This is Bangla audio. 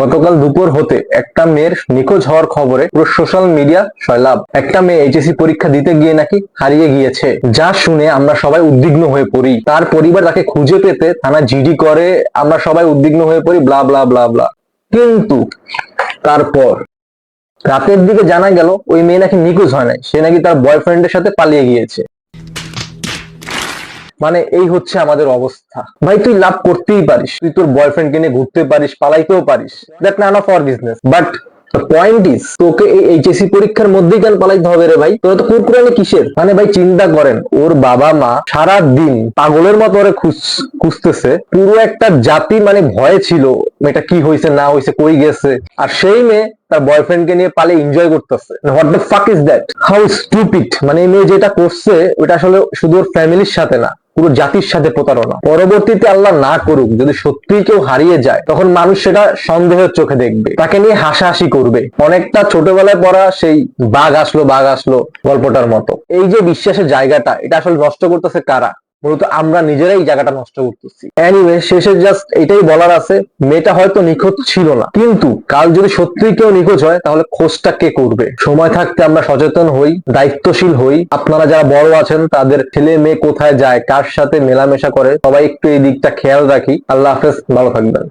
গতকাল দুপুর হতে একটা মেয়ের নিখোঁজ হওয়ার খবরে পুরো সোশ্যাল মিডিয়া সয়লাভ একটা মেয়ে এইচএসসি পরীক্ষা দিতে গিয়ে নাকি হারিয়ে গিয়েছে। যা শুনে আমরা সবাই উদ্বিগ্ন হয়ে পড়ি। তার পরিবার তাকে খুঁজে পেতে থানা জিডি করে, আমরা সবাই উদ্বিগ্ন হয়ে পড়ি ব্লা ব্লা ব্লা ব্লা কিন্তু তারপর রাতের দিকে জানা গেল, ওই মেয়ে নাকি নিখোঁজ হয় নাই। সে নাকি তার বয়ফ্রেন্ডের সাথে পালিয়ে গিয়েছে। মানে এই হচ্ছে আমাদের অবস্থা। ভাই, তুই লাভ করতেই পারিস। তুই তোর বয়ফ্রেন্ড কে নিয়ে ঘুরতে পারিস, পালাইতেও পারিস। That none of our business but point is তোকে এই এইচএসসি পরীক্ষার মধ্যেই কেন পালাইতে হবে রে ভাই? তোরা তো কুরকুরানি কিসের? মানে ভাই, চিন্তা করেন, ওর বাবা মা সারা দিন পাগলের মতো ওরে খুঁজ- খুঁজতেছে। পুরো একটা জাতি মানে ভয়ে ছিল এটা কি হয়েছে না হয়েছে কই গেছে। আর সেই মেয়ে তার বয়ফ্রেন্ড কে নিয়ে পালে এনজয় করতেছে। What the fuck is that how stupid মানে এই মেয়ে যেটা করছে, ওটা আসলে শুধু ওর ফ্যামিলির সাথে না। পুরো জাতির সাথে প্রতারণা। পরবর্তীতে আল্লাহ না করুক, যদি সত্যি কেউ হারিয়ে যায়, তখন মানুষ সেটা সন্দেহের চোখে দেখবে। তাকে নিয়ে হাসাহাসি করবে। অনেকটা ছোটবেলায় পড়া সেই বাঘ আসলো বাঘ আসলো গল্পটার মতো। এই যে বিশ্বাসের জায়গাটা, এটা আসলে নষ্ট করতেছে কারা? মূলত আমরা নিজেরাই জায়গাটা নষ্ট করতেছি। এনিওয়ে শেষে জাস্ট এটাই বলার আছে, মেয়েটা হয়তো নিখোঁজ ছিল না। কিন্তু কাল যদি সত্যি কেউ নিখোঁজ হয়, তাহলে খোঁজটা কে করবে? সময় থাকতে আমরা সচেতন হই, দায়িত্বশীল হই। আপনারা যারা বড় আছেন, তাদের ছেলে মেয়ে কোথায় যায়, কার সাথে মেলামেশা করে, সবাই একটু এই দিকটা খেয়াল রাখি। আল্লাহ হাফেজ, ভালো থাকবেন।